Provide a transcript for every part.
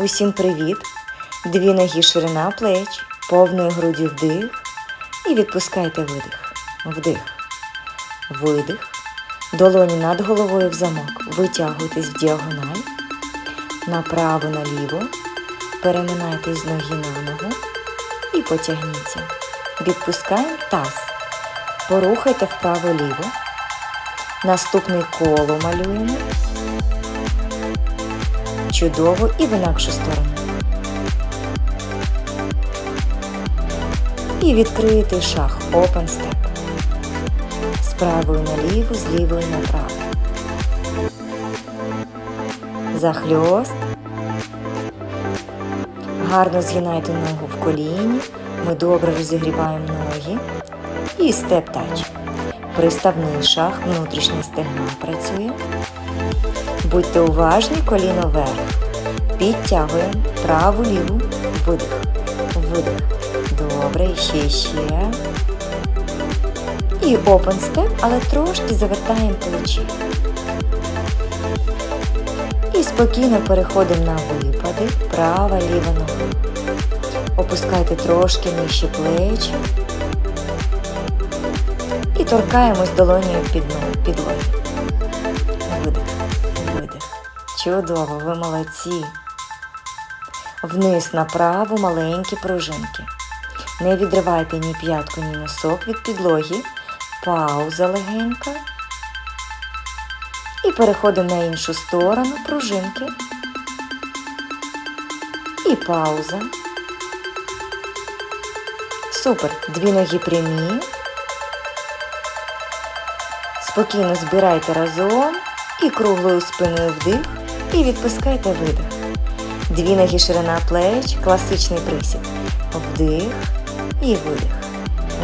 Усім привіт! Дві ноги ширина плеч, повною груддю вдих і відпускайте видих. Вдих. Видих. Долоні над головою в замок. Витягуйтесь в діагональ. Направо наліво. Переминайтесь з ноги на ногу і потягніться. Відпускаємо таз. Порухайте вправо-ліво. Наступне коло малюємо. Чудово і в інакшу сторону. І відкритий шаг Open Step. З правої наліво, з лівої направо. Захльост. Гарно згинайте ногу в коліні. Ми добре розігріваємо ноги. І степ-тач. Приставний шаг, внутрішня стегна працює. Будьте уважні, коліно вверх. Підтягуємо праву ліву. Видих. Видих. Добре, ще, ще. І open step, але трошки завертаємо плечі. І спокійно переходимо на випади. Права, ліва нога. Опускайте трошки нижче плечі. І торкаємось долонею під підлоги. Чудово, ви молодці. Вниз направо маленькі пружинки. Не відривайте ні п'ятку, ні носок від підлоги. Пауза легенька. І переходимо на іншу сторону пружинки. І пауза. Супер. Дві ноги прямі. Спокійно збирайте разом і круглою спиною вдих. І відпускайте видих. Дві ноги ширина плеч, класичний присід. Вдих і видих.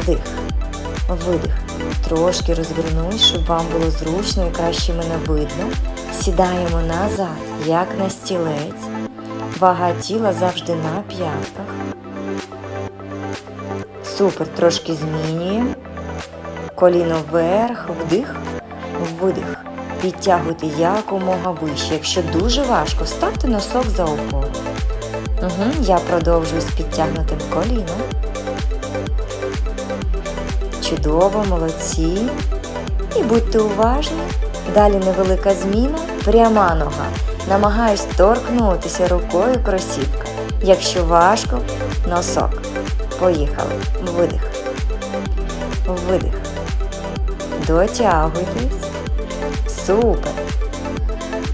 Вдих. Видих. Трошки розвернусь, щоб вам було зручно і краще мене видно. Сідаємо назад, як на стілець. Вага тіла завжди на п'ятках. Супер, трошки змінюємо. Коліно вверх, вдих, видих. Підтягуйте якомога вище. Якщо дуже важко, ставте носок за опору. Угу, Я продовжую з підтягнутим коліном. Чудово, молодці. І будьте уважні. Далі невелика зміна. Пряма нога. Намагаюсь торкнутися рукою кросівка. Якщо важко, носок. Поїхали. Видих. Видих. Дотягуйтесь. Супер.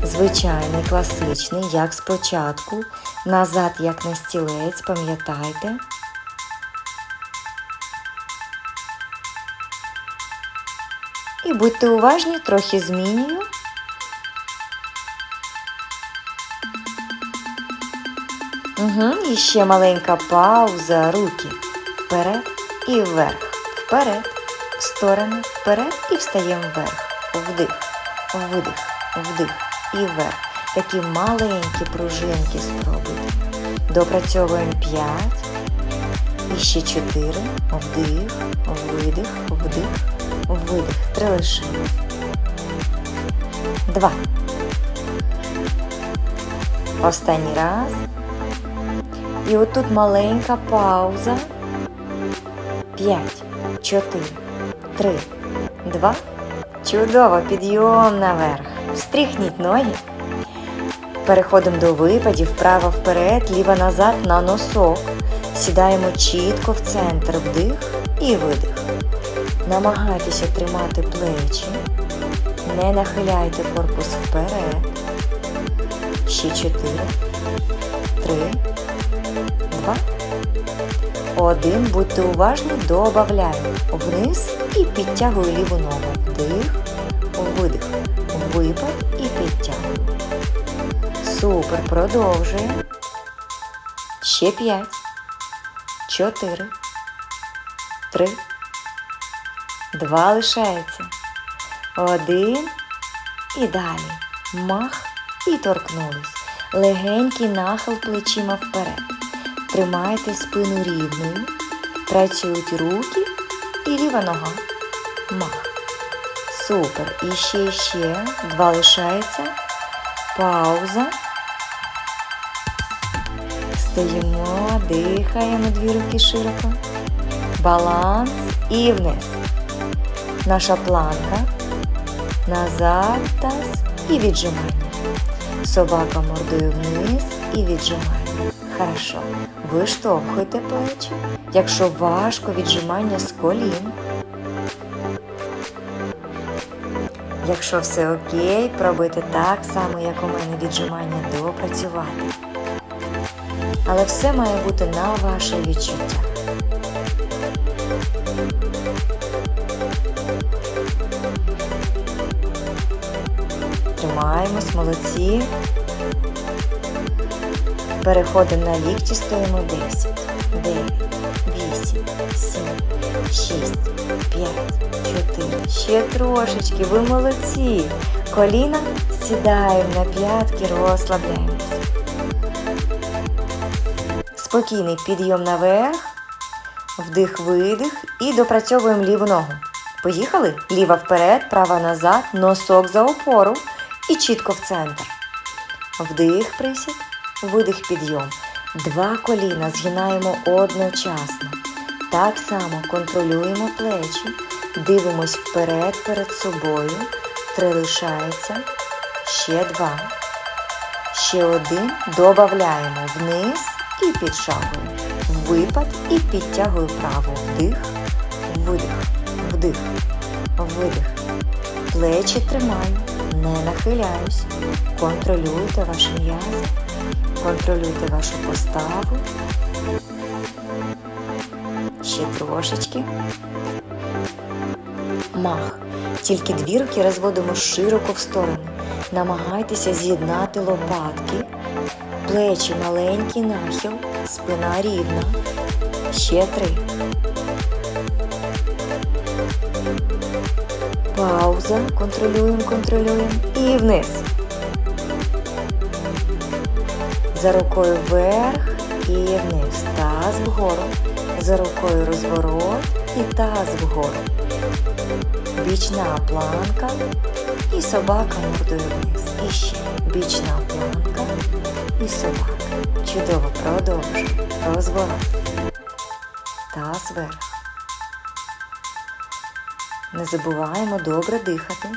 Звичайний, класичний, як спочатку. Назад, як на стілець, пам'ятайте. І будьте уважні, трохи змінюю. Угу, І ще маленька пауза, руки. Вперед і вверх. Вперед, в сторони, вперед і встаємо вверх. Вдих, видих, вдих і вверх. Такі маленькі пружинки спробуйте. Допрацьовуємо 5. І ще 4. Вдих, видих, вдих, видих. Три лишилось. Два. Останній раз. І отут маленька пауза. 5, 4, 3, 2. Чудово, підйом наверх. Встріхніть ноги. Переходимо до випадів. Вправо вперед, ліва назад на носок. Сідаємо чітко в центр вдих і видих. Намагайтеся тримати плечі. Не нахиляйте корпус вперед. Ще 4, 3, 2, 1. Будьте уважні, добавляємо вниз і підтягую ліву ногу. Вдих, видих, випад і підтягую. Супер, продовжуємо. Ще 5, 4, 3, 2 лишається. Один. І далі. Мах і торкнулись. Легенький нахил плечима вперед. Тримайте спину рівною. Працюють руки і ліва нога. Мах. Супер. І ще, ще. Два лишається. Пауза. Стоїмо, дихаємо дві руки широко. Баланс і вниз. Наша планка. Назад таз і віджимання. Собака мордою вниз і віджимання. Хорошо. Виштовхуйте плечі. Якщо важко віджимання з колін. Якщо все окей, пробуйте так само, як у мене віджимання допрацювати. Але все має бути на ваше відчуття. Тримаємось, молодці. Переходимо на лікті, стоїмо 10, 9, 8, 7, 6, 5, 4. Ще трошечки, ви молодці. Коліна сідаємо на п'ятки, розслабляємось. Спокійний підйом наверх, вдих-видих і допрацьовуємо ліву ногу. Поїхали? Ліва вперед, права назад, носок за опору і чітко в центр. Вдих, присід, видих, підйом. Два коліна згинаємо одночасно. Так само контролюємо плечі, дивимось вперед перед собою. Три лишається. Ще два. Ще один. Добавляємо вниз і підшагуємо. Випад і підтягую право. Вдих, видих, вдих, видих. Плечі тримаю, не нахиляюсь. Контролюйте ваші м'язи, контролюйте вашу поставу. Ще трошечки. Мах. Тільки дві руки розводимо широко в сторони. Намагайтеся з'єднати лопатки. Плечі маленький нахил, спина рівна. Ще три. Пауза. Контролюємо, контролюємо. І вниз. За рукою вверх і вниз. Таз вгору. За рукою розворот і таз вгору. Бічна планка і собака мордою вниз. І ще бічна планка і собака. Чудово продовжуємо. Розворот. Таз вверх. Не забуваємо добре дихати.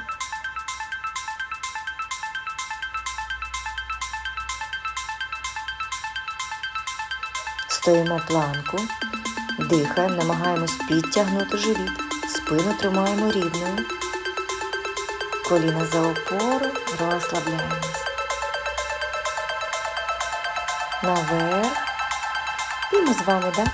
Стоїмо планку, дихаємо, намагаємось підтягнути живіт, спину тримаємо рівною. Коліна за опору, розслабляємось. Наверх. І ми з вами, так?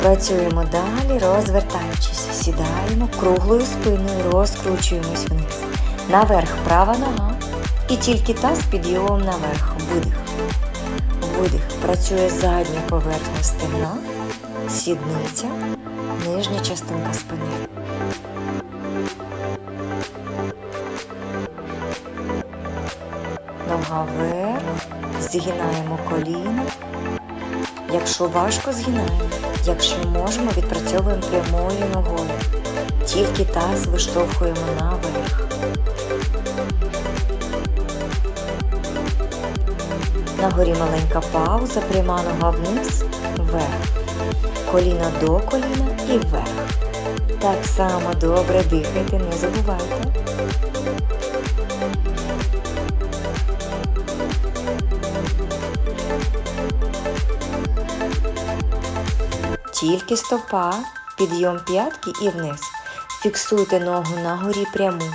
Працюємо далі, розвертаючись. Сідаємо круглою спиною, розкручуємось вниз. Наверх права нога. І тільки таз підйомом наверх. Видих. Видих. Працює задня поверхня стегна, сідниця, нижня частинка спини. Нога вверх, згинаємо коліна. Якщо важко, згинаємо. Якщо можемо, відпрацьовуємо прямою ногою. Тільки таз виштовхуємо наверх. На горі маленька пауза, пряма нога вниз, вверх. Коліна до коліна і вверх. Так само добре дихайте, не забувайте. Тільки стопа, підйом п'ятки і вниз. Фіксуйте ногу на горі пряму.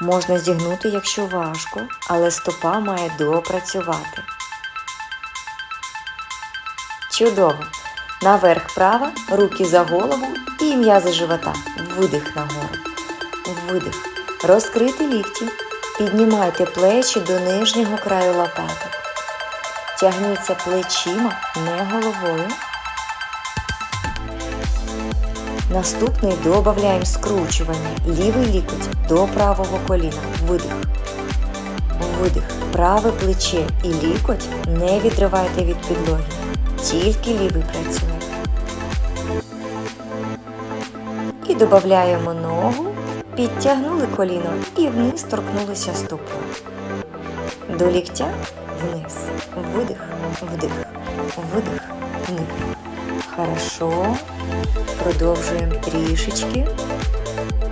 Можна зігнути, якщо важко, але стопа має допрацювати. Чудово. Наверх права, руки за голову і м'язи живота. Видих нагору. Видих. Розкрити лікті. Піднімайте плечі до нижнього краю лопаток. Тягніться плечима, не головою. Наступний додаємо скручування. Лівий лікоть до правого коліна. Видих. Видих. Праве плече і лікоть не відривайте від підлоги. Тільки лівий працює. І додаємо ногу, підтягнули коліно і вниз торкнулися стопою. До ліктя вниз. Видих, вдих, видих, вдих. Хорошо. Продовжуємо трішечки.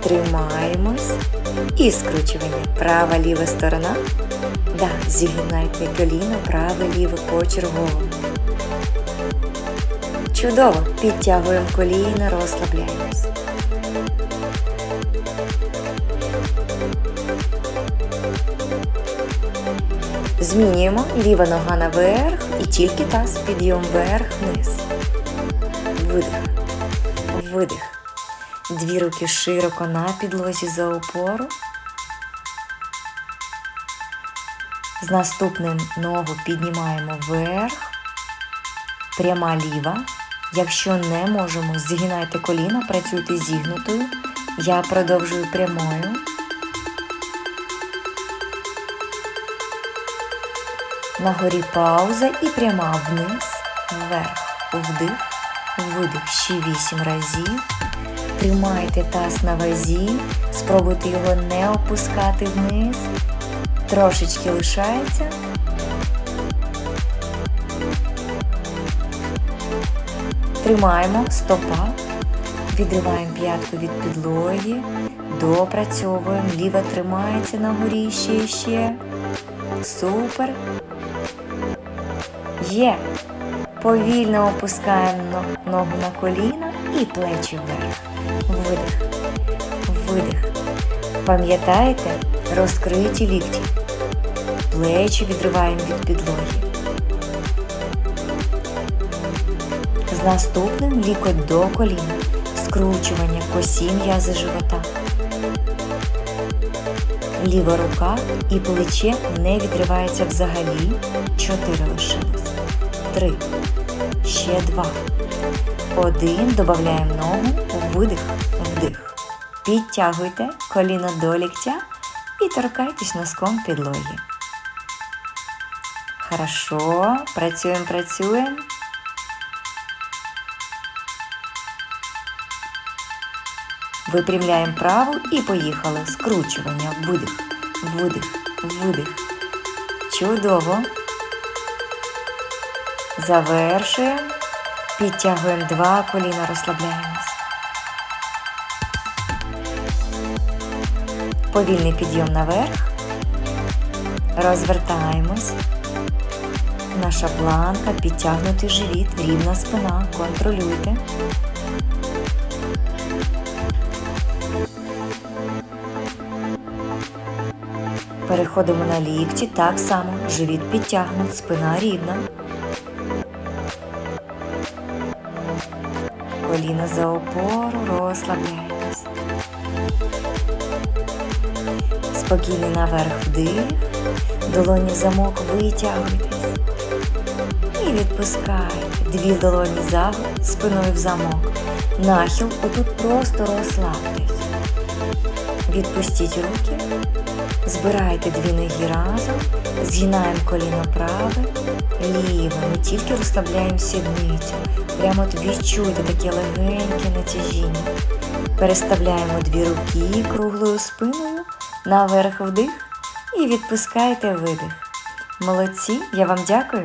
Тримаємось. І скручування. Права ліва сторона. Да, зігинайте коліно, праве ліве почергово. Чудово. Підтягуємо коліна, розслабляємось. Змінюємо ліва нога наверх і тільки таз підйом вверх-вниз. Видих. Видих. Дві руки широко на підлозі за опору. З наступним ногу піднімаємо вверх. Пряма ліва. Якщо не можемо, згинайте коліна, працюйте зігнутою. Я продовжую прямою. Нагорі пауза і пряма вниз, вверх, вдих, видих ще 8 разів. Тримайте таз на вазі, спробуйте його не опускати вниз. Трошечки лишається. Тримаємо стопа, відриваємо п'ятку від підлоги, допрацьовуємо, ліва тримається на горі ще ще. Супер. Є. Повільно опускаємо ногу на коліна і плечі вверх. Видих. Видих. Пам'ятаєте, розкриті лікті. Плечі відриваємо від підлоги. Наступним лікоть до коліна. Скручування косі м'язи живота. Ліва рука і плече не відривається взагалі. Чотири лишилось. Три. Ще два. Один. Додаємо ногу. Видих, вдих. Підтягуйте коліно до ліктя і торкайтесь носком підлоги. Хорошо. Працюємо, працюємо. Випрямляємо праву і поїхали. Скручування, видих, видих, видих. Чудово. Завершуємо. Підтягуємо два коліна, розслабляємось. Повільний підйом наверх. Розвертаємось. Наша планка, підтягнутий живіт, рівна спина. Контролюйте. Переходимо на лікті, так само, живіт підтягнут, спина рівна. Коліна за опору, розслабляємось. Спокійний наверх вдих, долоні в замок витягуйтесь. І відпускайте. Дві долоні за спиною в замок. Нахил, отут просто розслабтесь. Відпустіть руки. Збирайте дві ноги разом, згинаємо коліно праве, ліве. Ми тільки розслабляємо сідницю. Прямо от відчуйте таке легеньке натяжіння. Переставляємо дві руки круглою спиною, наверх вдих і відпускаєте видих. Молодці, я вам дякую.